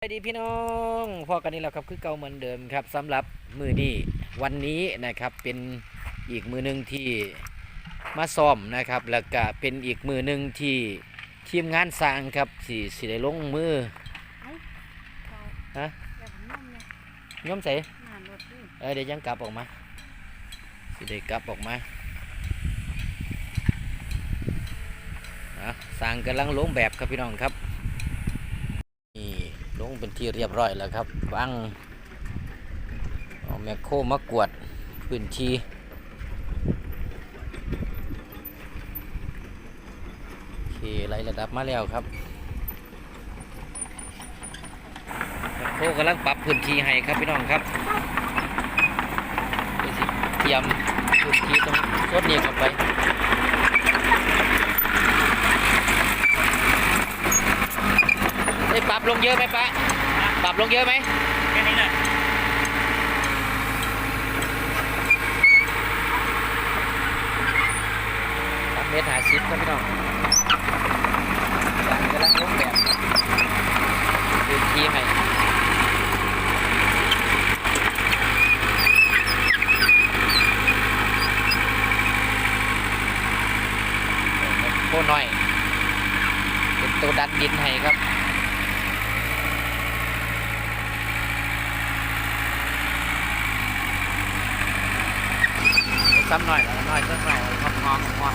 สวัสดีพี่น้องพอกันนี่แหละครับคือเก่าเหมือนเดิมครับสำหรับมือนี้วันนี้นะครับเป็นอีกมือหนึ่งที่มาซ้อมนะครับ แล้วก็เป็นอีกมือหนึ่งที่ทีมงานสร้างครับสิสิได้ลงมือฮะเดี๋ยวผมนุ่มเลยย่อมใส่หนานรถดิเออเดี๋ยวยังกลับออกมาสิได้กลับออกมาอะสร้างกำลังลงแบบครับพี่น้องครับนี่ลง เป็นที่เรียบร้อยแล้วครับวางเอาแมคโครมากวดพื้นที่โอเคไล่ระดับมาแล้วครับแมคโครกำลังปรับพื้นที่ให้ครับพี่น้องครับเทียวสิเตรียมพื้นที่ตรงรถนี้เข้าไปได้ปรับลงเยอะไหมปะ ลงเยอะไหมแค่นี้แหละสามเมตรหาสิบครับพี่น้องกำลังลงแบบพื้นที่ให้โคหน่อย เป็นตัวดันดินให้ครับ ซ้ำหน่อยหน่อยก็หน่อยงองงองงอง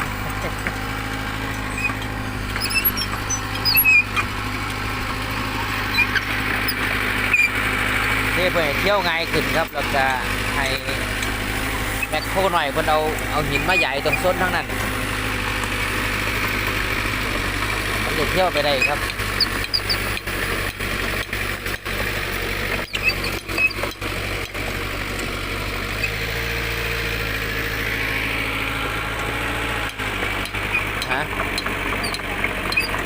นี่เพื่อเที่ยวง่ายขึ้นครับแล้วก็ให้แมคโคหน่อยเพิ่นเอาเอาหินมาใหญ่ตรงส้นทั้งนั้นมันจะเที่ยวไปได้ครับ ฮะ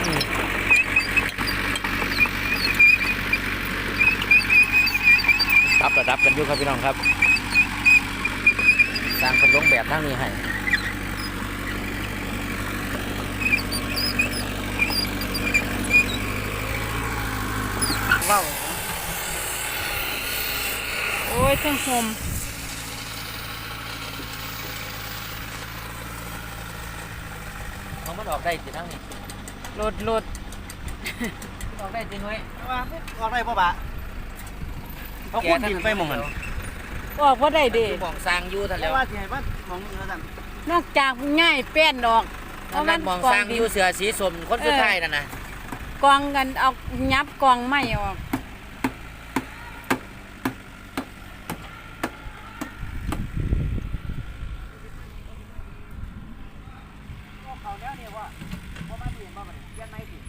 อืมปรับระดับ กันอยู่ครับพี่น้องครับสร้างเป็นลงแบบทั้งนี้ให้เว้าโอ้ยเครื่องหมเอามันออกได้จีทั้งนี้รถรถออกได้จริงไหมว่าออกได้ป่ะบะ เขาควรดินไปหมองหันออกว่าได้เด้มองสร้างอยู่ท่านแล้แล้ววว่าที่ไหนว่ามองเนื้อสั่นนอกจากง่ายแป้นดอกท่านนั้นมองสร้างอยู่เสือสีสมคนสุดท้ายนั่นนะกองกันเอายับกองไม่ออก เขาแล้วเนี่ยว่าว่ามาถึงมาเปลี่ยนไม่ถึง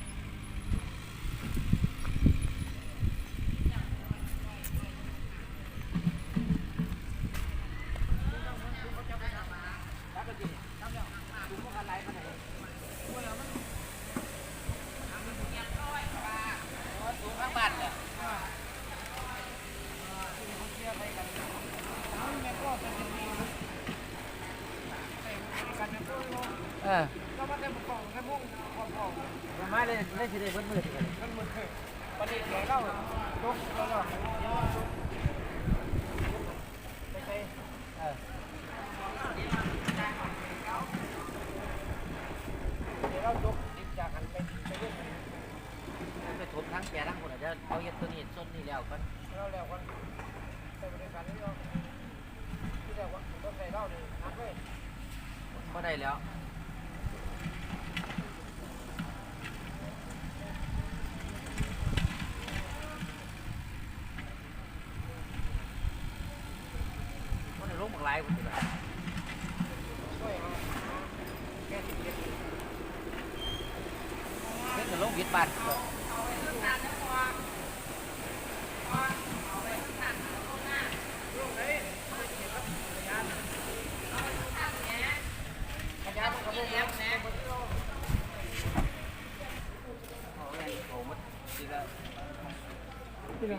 ข้างบ้านเนี่ยเออมาเลยได้สิได้เบิดมือสิกันวันนี้เดี๋ยวเล่าลกแล้วก็เออเดี๋ยวเราลกดิบจากกันไปไปเรื่อยไปทุบทั้งแกทั้งคน อาจจะเอาเย็ดตัวนี้ส้นนี่แล้วกันเราแล้วกันไปบริการนี่เราที่แรกว่าต้องใส่เหล้านี่นักเลยก็ได้แล้วมันได้ลงบางลายคนเดียวเพิ่งจะลงวิดบ้าน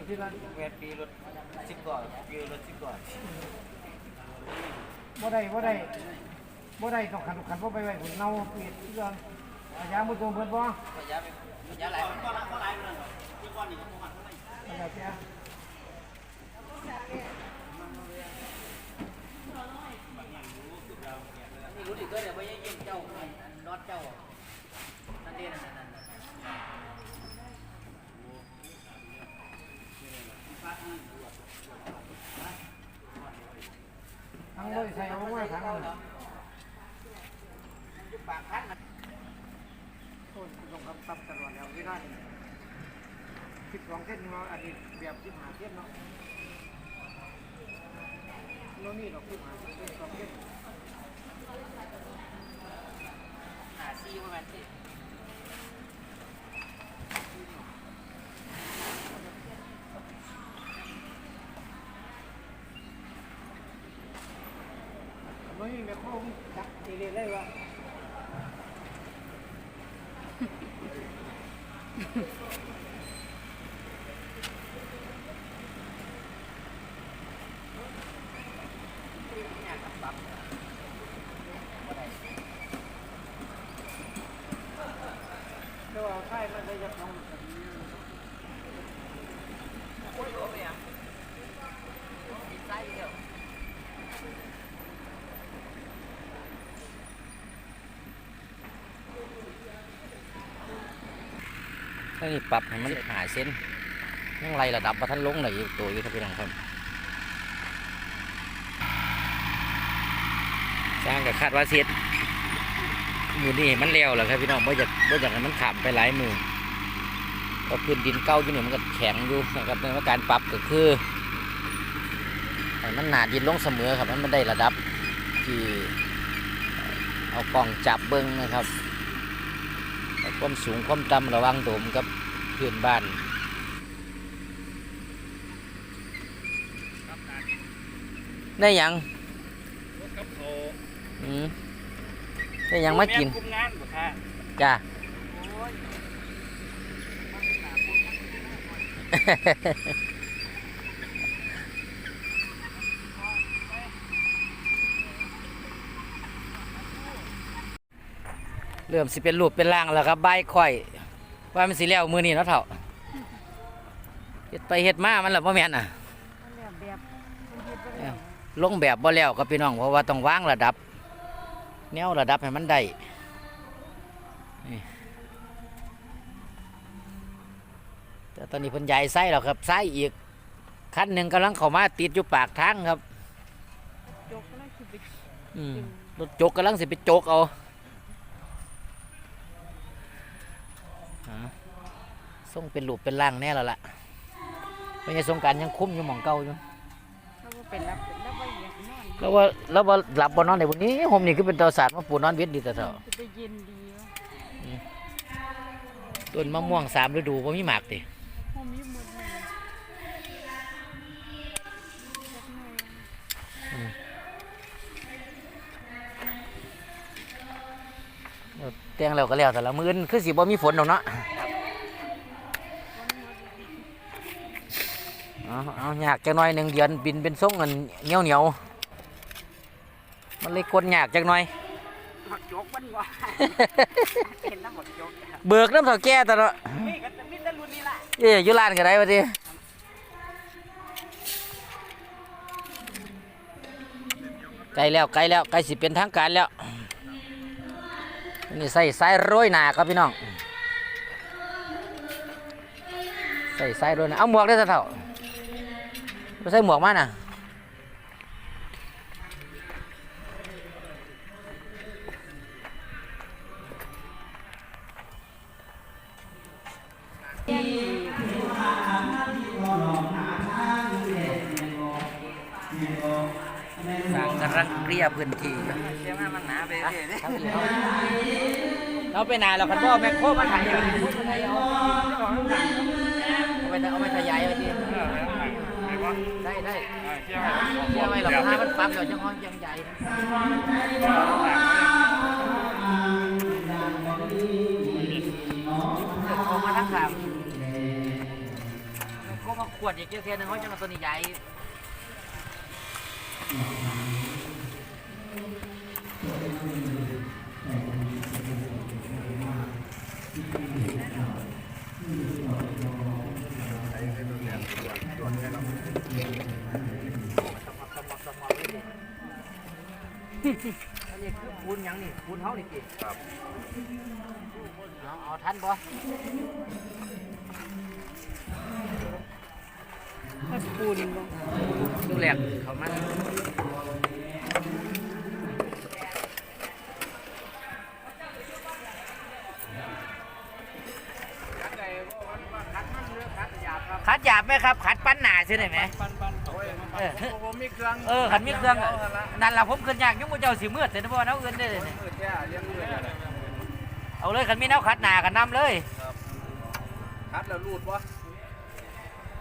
ที่ร้านแปดปีรถสิบก่อนปีรถสิบก่อนบ่ได้บ่ได้บ่ได้ต้องขันขันบ่ไปไว้หุ่นเน่าเปียกเรื่องพยามุดตัวเบิดบ่พยาะยาหลายก็ลก็หลายเลยที่ก้อนนี่ก็มาณเท่าไหร่พยาเสีนี่รู้ดิก็เดี๋ยวไปยิ่งเจ้าน็อตเจ้านั่นเองนะ เลยใส่เอาไว้ถังเอาปากคันโอ้ยลงคำตับตลอดแล้วที่นั่นสิบสองเส้นเนาะอันนี้แบบสิบห้าเส้นเนาะโน่นนี่ดอกสิบห้าเส้นสองเส้นหาซีประมาณสิโแม่พ่อจับตีเลยเลยวะเดี๋ยวเอาไข่มันได้ยักน้อง นี่ปรับให้มันหาเส้นยังไรระดับประทันลงไหนตัวอยู่ครับพี่น้องครับสร้างกับคาดว่าเสร็จมือนี่มันเร็วแล้วครับพี่น้องไม่อยากไม่อยากให้มันขามไปหลายมือเพราะพื้นดินเก่าอยู่เนี่ยมันก็แข็งอยู่นะครับในว่าการปรับก็คือให้มันหนาดินลงเสมอครับมันได้ระดับที่เอากล้องจับเบิ้งนะครับ ความสูงความต่ำระวังโดมกับเพื่อนบ้านได้ยังกับเขาอืมได้ยังมากินแคุมงานบ่ค่ะจ้า เริ่มสิเป็นรูปเป็นร่างแล้วครับใบายค่อย ว่ามันสิแล้วมือนี่เนาะเถ่าเฮ็ดไปเฮ็ดมามันละพ่แม่นอะแบบแบบเฮ็ดบ่ได้ลงแบบบ่แล้วครับพี่น้องเพราะว่าต้องวางระดับ แนวระดับให้มันได้นี่แต่ตอนนี้เพิ่นใหญ่ไส้แล้วครับไส้อีกคันหนึ่งกำลังเข้ามาติดอยู่ปากทางครับจกแล้วสิไปอืมรถจกกำลังสิไปจกเอาอ่า ส่งเป็นรูปเป็นร่างแน่แล้วล่ะเป็นไงสงกรารยังคุ้มอยู่หมองเก่าอยู่เขาบ่เป็นรับเป็นรับบ่อยากนอนแล้วว่าแล้วว่าหลับบนนอนในวันนี้ผมนี่คือเป็นตัวสารมาปูนอนเวทดีแต่เถอะสิไปเย็นดีวะต้นมะม่วงสามฤดูผมมีหมากติผมอยู่หมดเลยจักหน่อยเตียงแล้วก็แล้วแต่ละมื้ออนคือสิบ่มีฝนดอกเนาะ เอาเอายากจักหน่อยหนึ่งเดือนบินเป็นส่งเงินเหนียวเหนียวๆมันเลยกดยากจักหน่อย หมักจกมันว่าเห็นน้ำหมักจกเบิกน้ำเถาแก่แต่เนาะนี่ก็จะมีแต่รุ่นนี้แหละเอ้ยอยู่ร้านก็ได้วะดิใกล้แล้วใกล้แล้วใกล้สิเป็นทางการแล้วนี่ใส่สายโรยหนาครับพี่น้องใส่สายโรยหนาเอาหมวกได้ซะเท่า ไปใส่หมวกมาน่ะสร้างกำลังเกลี่ยพื้นที่เชื่อว่ามันหนาไปเรื่อยๆทั้งที่เราเราไปนานเราคันบ่แมคโครมาถ่ายอย่างนี้เอาเอาไปเอาไปขยายไปที ได้ได้เชื่อไหมหรอกถ้ามันปั๊บเราจะห้องยังใหญ่ออกมาทั้งสามโครมาขวดอีกเทียนหนึ่งเขาจะมาตัวนี้ใหญ่ อันนี้คือปูนหยังนี่ปูนเฮานี่กี่ครับ เอาเอาทันบ่ถ้าปูนบ่ดูแลกเขามันคัดหยาบไหมครับ ขัดปั้นหนาใช่ไหม ปันปัน เออผมมีเครื่องเออขันมีเครื่องอะนั่นล่ะผมขึ้นยากยุ่งกับเจ้าสิมืดเสร็จบ่เอาเงินได้เลยนี่มือแท้เลยงมือเอาเลยขันมีแนวขัดหนากันนำเลยคัดแล้วรูดปะ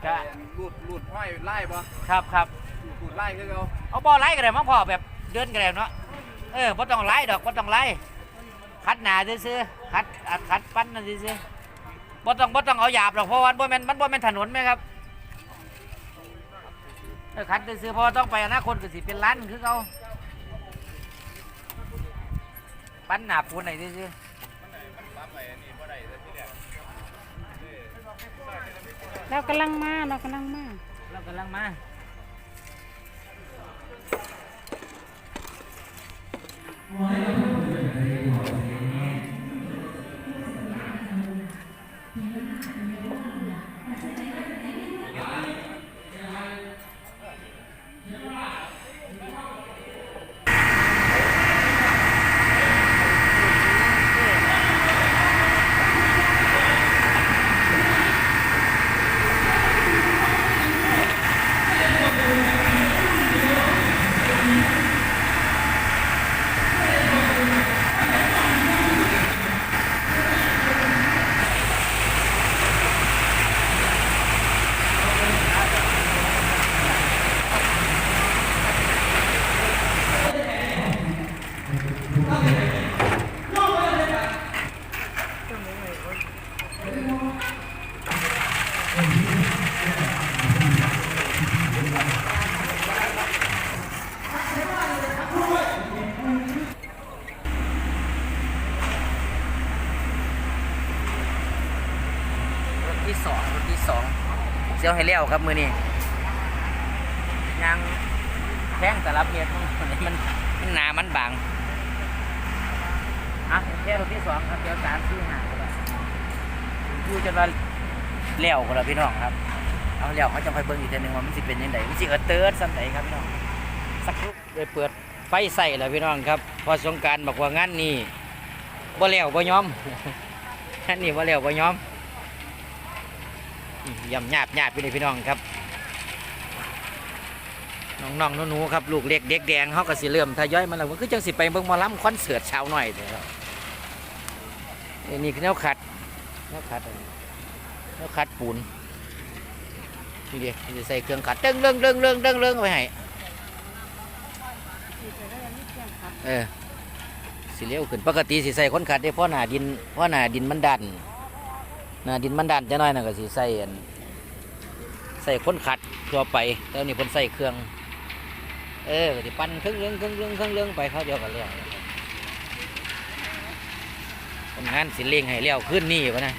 ก็รูดรูดห้อยไล่ปะครับครับรูดไล่ก็เอาเอาบอไล่ก็ได้มั้งพ่อแบบเดินก็ได้เนาะเออบ่ต้องไล่ดอกบ่ต้องไล่ขัดหนาซื่อขัดอัดขัดปั้นนั่นซื่อๆบ่ต้องบ่ต้องเอาหยาบหรอกเพราะว่าบ่แมนมันบ่แมนถนนไหมครับ ขัดซื่อๆเพราะว่าต้องไปอนาคตก็สิเป็นร้านคือเขาปั้นหนาปูนไหนซื่อๆเรากำลังมาเรากำลังมาเรากำลังมาร เซลให้เลี้ยวครับมือนี้ยังแท่งแต่ละเพียรมันมันมันหนามันบางอะแค่รถที่สองครับเดี๋ยวสามสี่ห้าอยู่จนว่าเลี้ยวคนละพี่น้องครับเอาเลี้ยวเขาจะไปเบิ่งอีกทีหนึ่งว่ามันสิเป็นยังไงมันสิเออเติร์ดสันไหนครับพี่น้องสักครู่ได้เปิดไฟใส่แล้วพี่น้องครับพอสงการบอกว่างานนี้บ่เลี้ยวบ่ยอมงานนี้บ่เลี้ยวบ่ยอม ยำหยาบหยาบไปเลยพี่น้องครับน้องๆหนูๆครับลูกเล็กเด็กแดงเขาก็สิเริ่มทยอยมาแล้วมันคือจังสิไปเบิ่งมอลำคอนเสิร์ตเช้าหน่อยเถอะครับนี่นี่คือแนวขัดแนวขัดอันนี้แนวขัดปูนนี่ดินี่ใส่เครื่องขัดเด้งเรื่องเรื่องเรื่องเรื่องเรื่องไปให้เออสิเลี้ยวขึ้นปกติสิใส่คนขัดได้เพราะหนาดินเพราะหนาดินมันดัน นาดินมันดันจะน้อยน่ะก็สิใส่อันใส่คนขัดตัวไปแล้วนี่เพิ่นใส่เครื่อง เออก็สิปั้นเครื่องเรื่องเครื่องเรื่องเครื่องเรื่องไปเขาเดียวกันแล้วคนงานสิเล่งให้เลี้ยวขึ้นนี่อยู่นะ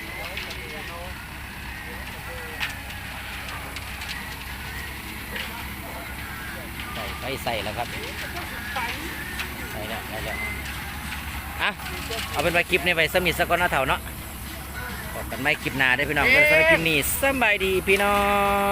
ใส่ไปใส่แล้วครับใส่แล้วใส่แล้วอะเอาเป็นว่าคลิปนี้ไปสมิธสกอนนาเถาเนาะ พบกันไม่คลิปหน้าได้อพี่น้องกันสำหรับคลิปนี้สำบายดีพี่น้อง